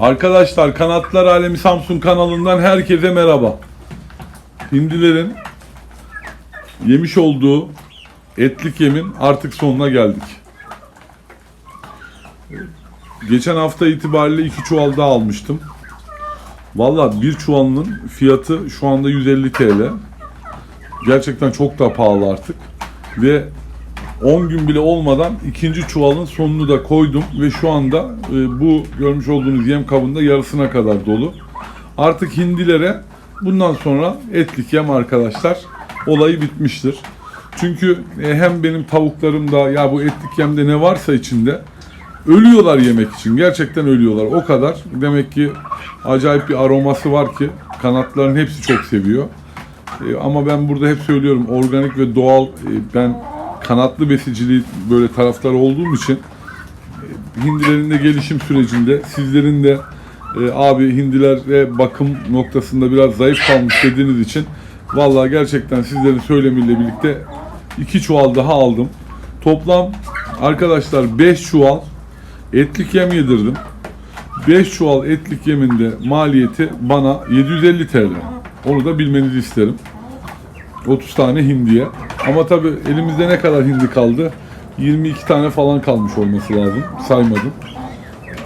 Arkadaşlar Kanatlar Alemi Samsun kanalından herkese merhaba. Hindilerin yemiş olduğu etlik yemin artık sonuna geldik. Geçen hafta itibariyle iki çuval daha almıştım. Valla bir çuvalının fiyatı şu anda 150 TL. Gerçekten çok da pahalı artık. Ve 10 gün bile olmadan ikinci çuvalın sonunu da koydum ve şu anda e, bu görmüş olduğunuz yem kabında yarısına kadar dolu. Artık hindilere bundan sonra etlik yem arkadaşlar olayı bitmiştir. Çünkü e, hem benim tavuklarım da ya bu etlik yemde ne varsa içinde ölüyorlar yemek için. Gerçekten ölüyorlar. O kadar. Demek ki acayip bir aroması var ki kanatların hepsi çok seviyor. E, ama ben burada hep söylüyorum organik ve doğal e, ben kanatlı besiciliği böyle taraftarı olduğum için e, hindilerin de gelişim sürecinde sizlerin de e, abi hindilere bakım noktasında biraz zayıf kalmış dediğiniz için vallahi gerçekten sizlerin söylemiyle birlikte iki çuval daha aldım. Toplam arkadaşlar 5 çuval etlik yem yedirdim. 5 çuval etlik yeminde maliyeti bana 750 TL. Onu da bilmenizi isterim. 30 tane hindiye. Ama tabi elimizde ne kadar hindi kaldı? 22 tane falan kalmış olması lazım. Saymadım.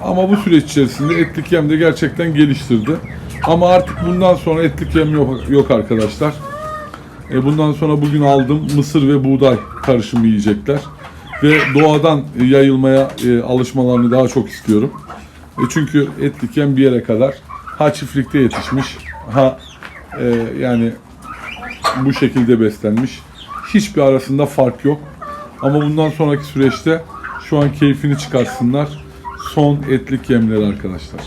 Ama bu süreç içerisinde etlik yem de gerçekten geliştirdi. Ama artık bundan sonra etlik yem yok, yok arkadaşlar. E bundan sonra bugün aldım mısır ve buğday karışımı yiyecekler. Ve doğadan yayılmaya e, alışmalarını daha çok istiyorum. E çünkü etlik yem bir yere kadar ha çiftlikte yetişmiş ha e, yani bu şekilde beslenmiş. Hiçbir arasında fark yok. Ama bundan sonraki süreçte şu an keyfini çıkarsınlar. Son etlik yemleri arkadaşlar.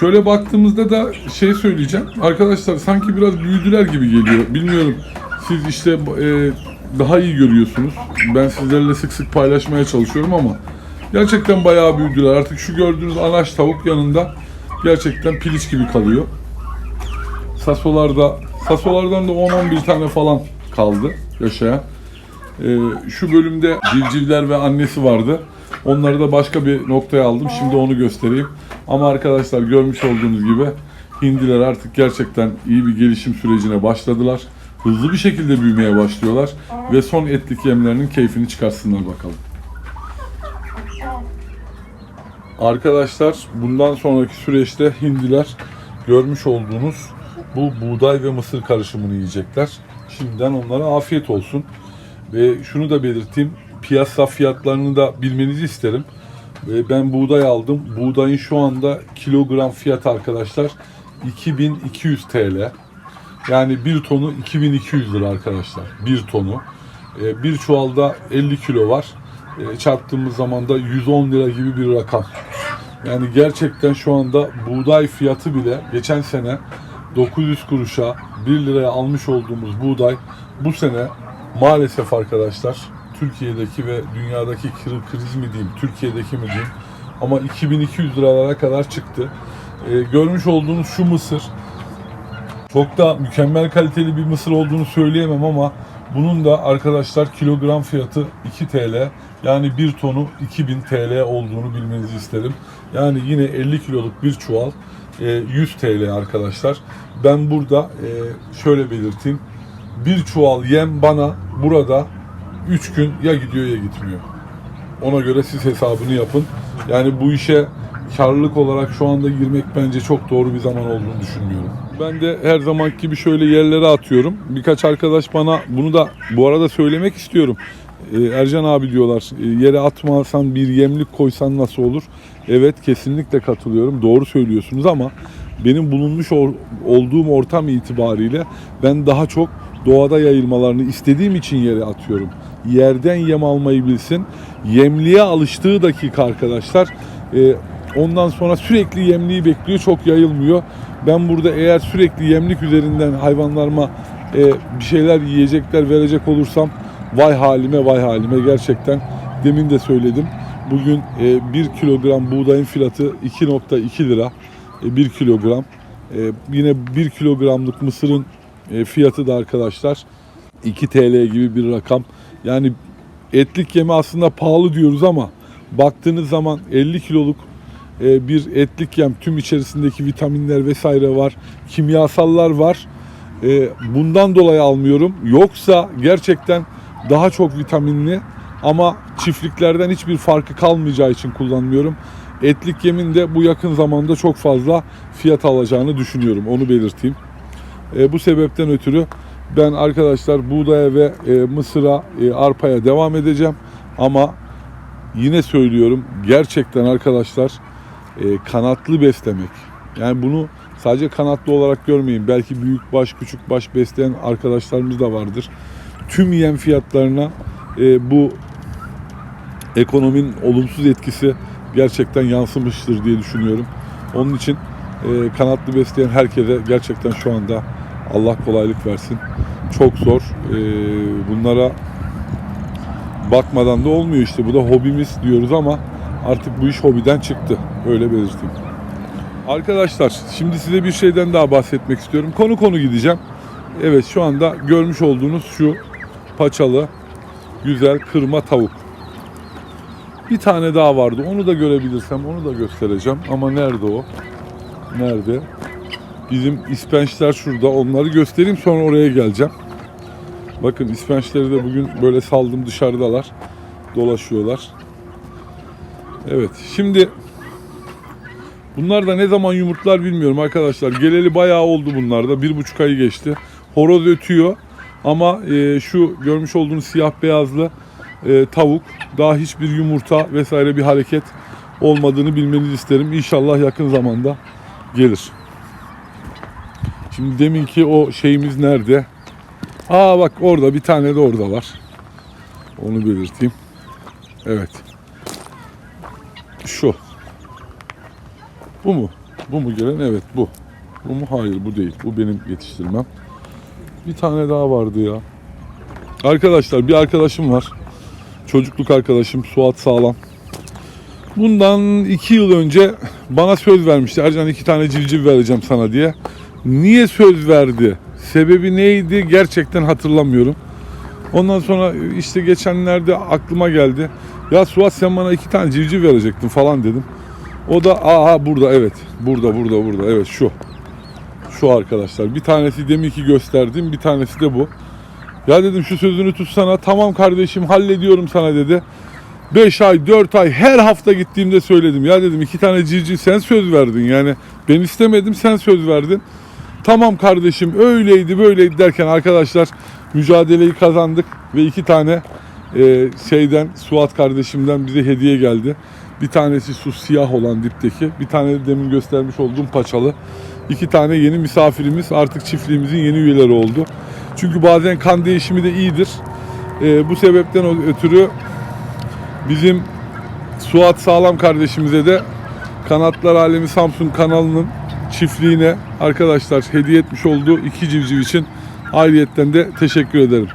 Şöyle baktığımızda da şey söyleyeceğim. Arkadaşlar sanki biraz büyüdüler gibi geliyor. Bilmiyorum. Siz işte e, daha iyi görüyorsunuz. Ben sizlerle sık sık paylaşmaya çalışıyorum ama gerçekten bayağı büyüdüler. Artık şu gördüğünüz anaç tavuk yanında gerçekten piliç gibi kalıyor. Sasolarda, sasolardan da 10-11 tane falan kaldı yaşayan. Ee, şu bölümde civcivler ve annesi vardı. Onları da başka bir noktaya aldım. Şimdi onu göstereyim. Ama arkadaşlar görmüş olduğunuz gibi hindiler artık gerçekten iyi bir gelişim sürecine başladılar. Hızlı bir şekilde büyümeye başlıyorlar. Ve son etlik yemlerinin keyfini çıkarsınlar bakalım. Arkadaşlar bundan sonraki süreçte hindiler görmüş olduğunuz bu buğday ve mısır karışımını yiyecekler. Şimdiden onlara afiyet olsun. Ve şunu da belirteyim. Piyasa fiyatlarını da bilmenizi isterim. Ve ben buğday aldım. Buğdayın şu anda kilogram fiyatı arkadaşlar 2200 TL. Yani bir tonu 2200 lira arkadaşlar. Bir tonu. Ee, Bir çuvalda 50 kilo var. Ee, Çarptığımız zaman da 110 lira gibi bir rakam. Yani gerçekten şu anda buğday fiyatı bile geçen sene 900 kuruşa 1 liraya almış olduğumuz buğday bu sene maalesef arkadaşlar Türkiye'deki ve dünyadaki kri- kriz mi diyeyim, Türkiye'deki mi diyeyim ama 2200 liralara kadar çıktı. Ee, görmüş olduğunuz şu mısır çok da mükemmel kaliteli bir mısır olduğunu söyleyemem ama bunun da arkadaşlar kilogram fiyatı 2 TL. Yani bir tonu 2000 TL olduğunu bilmenizi isterim. Yani yine 50 kiloluk bir çuval e, 100 TL arkadaşlar. Ben burada e, şöyle belirteyim. Bir çuval yem bana burada 3 gün ya gidiyor ya gitmiyor. Ona göre siz hesabını yapın. Yani bu işe karlılık olarak şu anda girmek bence çok doğru bir zaman olduğunu düşünmüyorum. Ben de her zaman gibi şöyle yerlere atıyorum. Birkaç arkadaş bana bunu da bu arada söylemek istiyorum. Ee, Ercan abi diyorlar e, yere atmasan bir yemlik koysan nasıl olur? Evet kesinlikle katılıyorum. Doğru söylüyorsunuz ama benim bulunmuş olduğum ortam itibariyle ben daha çok doğada yayılmalarını istediğim için yere atıyorum. Yerden yem almayı bilsin. Yemliğe alıştığı dakika arkadaşlar e, ondan sonra sürekli yemliği bekliyor çok yayılmıyor. Ben burada eğer sürekli yemlik üzerinden hayvanlarıma e, bir şeyler yiyecekler verecek olursam vay halime vay halime gerçekten demin de söyledim. Bugün e, 1 kilogram buğdayın fiyatı 2.2 lira. E, 1 kilogram. E, yine 1 kilogramlık mısırın e, fiyatı da arkadaşlar 2 TL gibi bir rakam. Yani etlik yeme aslında pahalı diyoruz ama baktığınız zaman 50 kiloluk bir etlik yem. Tüm içerisindeki vitaminler vesaire var. Kimyasallar var. E, bundan dolayı almıyorum. Yoksa gerçekten daha çok vitaminli ama çiftliklerden hiçbir farkı kalmayacağı için kullanmıyorum. Etlik yemin de bu yakın zamanda çok fazla fiyat alacağını düşünüyorum. Onu belirteyim. E, bu sebepten ötürü ben arkadaşlar buğdaya ve e, mısıra, e, arpaya devam edeceğim. Ama yine söylüyorum gerçekten arkadaşlar e, kanatlı beslemek. Yani bunu sadece kanatlı olarak görmeyin. Belki büyük baş, küçük baş besleyen arkadaşlarımız da vardır. Tüm yem fiyatlarına e, bu ekonominin olumsuz etkisi gerçekten yansımıştır diye düşünüyorum. Onun için e, kanatlı besleyen herkese gerçekten şu anda Allah kolaylık versin. Çok zor. E, bunlara bakmadan da olmuyor işte. Bu da hobimiz diyoruz ama artık bu iş hobiden çıktı. Öyle belirteyim. Arkadaşlar şimdi size bir şeyden daha bahsetmek istiyorum. Konu konu gideceğim. Evet şu anda görmüş olduğunuz şu paçalı güzel kırma tavuk. Bir tane daha vardı. Onu da görebilirsem onu da göstereceğim. Ama nerede o? Nerede? Bizim ispençler şurada. Onları göstereyim sonra oraya geleceğim. Bakın ispençleri de bugün böyle saldım dışarıdalar. Dolaşıyorlar. Evet şimdi bunlar da ne zaman yumurtlar bilmiyorum arkadaşlar. Geleli bayağı oldu bunlar da. Bir buçuk ayı geçti. Horoz ötüyor. Ama e, şu görmüş olduğunuz siyah beyazlı e, tavuk daha hiçbir yumurta vesaire bir hareket olmadığını bilmenizi isterim. İnşallah yakın zamanda gelir. Şimdi deminki o şeyimiz nerede? Aa bak orada bir tane de orada var. Onu belirteyim. Evet. Şu. Bu mu? Bu mu gelen? Evet bu. Bu mu? Hayır bu değil. Bu benim yetiştirmem. Bir tane daha vardı ya. Arkadaşlar bir arkadaşım var. Çocukluk arkadaşım Suat Sağlam. Bundan iki yıl önce bana söz vermişti. Ercan iki tane civciv vereceğim sana diye. Niye söz verdi? Sebebi neydi? Gerçekten hatırlamıyorum. Ondan sonra işte geçenlerde aklıma geldi. Ya Suat sen bana iki tane civciv verecektin falan dedim. O da aha burada evet. Burada burada burada evet şu. Şu arkadaşlar. Bir tanesi deminki gösterdiğim bir tanesi de bu. Ya dedim şu sözünü tutsana. Tamam kardeşim hallediyorum sana dedi. 5 ay 4 ay her hafta gittiğimde söyledim. Ya dedim iki tane civciv sen söz verdin yani. Ben istemedim sen söz verdin. Tamam kardeşim öyleydi böyleydi derken arkadaşlar mücadeleyi kazandık ve iki tane e, şeyden Suat kardeşimden bize hediye geldi. Bir tanesi su siyah olan dipteki, bir tane de demin göstermiş olduğum paçalı. İki tane yeni misafirimiz artık çiftliğimizin yeni üyeleri oldu. Çünkü bazen kan değişimi de iyidir. E, bu sebepten ötürü bizim Suat Sağlam kardeşimize de Kanatlar Alemi Samsun kanalının çiftliğine arkadaşlar hediye etmiş olduğu iki civciv için ayrıyetten de teşekkür ederim.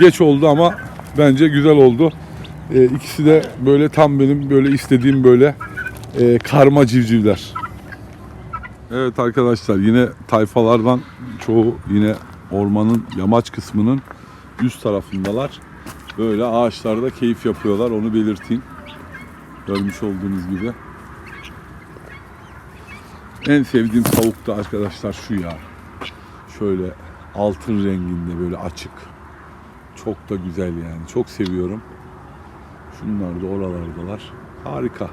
Geç oldu ama bence güzel oldu. E, ikisi de böyle tam benim böyle istediğim böyle e, karma civcivler. Evet arkadaşlar yine tayfalardan çoğu yine ormanın yamaç kısmının üst tarafındalar. Böyle ağaçlarda keyif yapıyorlar onu belirteyim. Görmüş olduğunuz gibi. En sevdiğim tavuk da arkadaşlar şu ya. Şöyle altın renginde böyle açık. Çok da güzel yani. Çok seviyorum. Şunlar da oralardalar. Harika.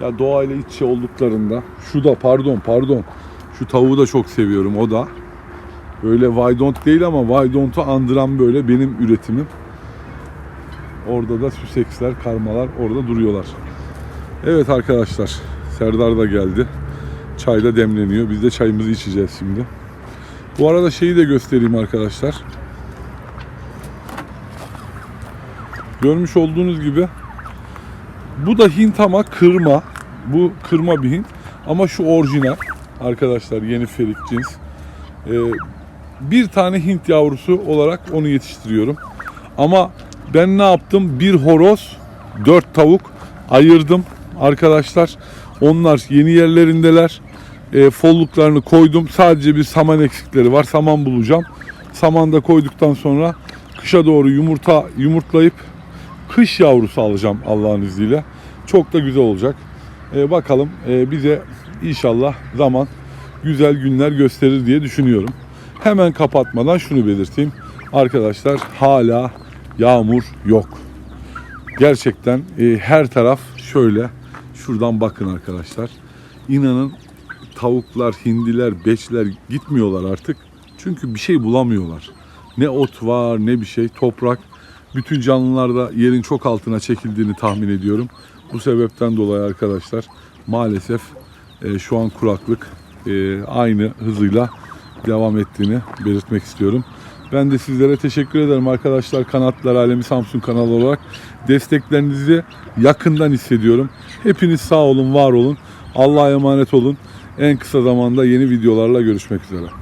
Ya doğayla iç içe olduklarında şu da pardon pardon. Şu tavuğu da çok seviyorum o da. Böyle Vaydont değil ama Vaydont'u andıran böyle benim üretimim. Orada da süseksler, karmalar orada duruyorlar. Evet arkadaşlar Serdar da geldi. Çay da demleniyor. Biz de çayımızı içeceğiz şimdi. Bu arada şeyi de göstereyim arkadaşlar. Görmüş olduğunuz gibi bu da Hint ama kırma. Bu kırma bir Hint. Ama şu orijinal arkadaşlar yeni ferik cins. Ee, bir tane Hint yavrusu olarak onu yetiştiriyorum. Ama ben ne yaptım? Bir horoz, dört tavuk ayırdım arkadaşlar. Onlar yeni yerlerindeler. E, folluklarını koydum. Sadece bir saman eksikleri var. Saman bulacağım. Saman da koyduktan sonra kışa doğru yumurta yumurtlayıp kış yavrusu alacağım Allah'ın izniyle. Çok da güzel olacak. E, bakalım e, bize inşallah zaman güzel günler gösterir diye düşünüyorum. Hemen kapatmadan şunu belirteyim. Arkadaşlar hala yağmur yok. Gerçekten e, her taraf şöyle. Şuradan bakın arkadaşlar. İnanın tavuklar, hindiler, beçler gitmiyorlar artık. Çünkü bir şey bulamıyorlar. Ne ot var ne bir şey. Toprak. Bütün canlılar da yerin çok altına çekildiğini tahmin ediyorum. Bu sebepten dolayı arkadaşlar maalesef e, şu an kuraklık e, aynı hızıyla devam ettiğini belirtmek istiyorum. Ben de sizlere teşekkür ederim arkadaşlar Kanatlar Alemi Samsun kanalı olarak. Desteklerinizi yakından hissediyorum. Hepiniz sağ olun, var olun. Allah'a emanet olun. En kısa zamanda yeni videolarla görüşmek üzere.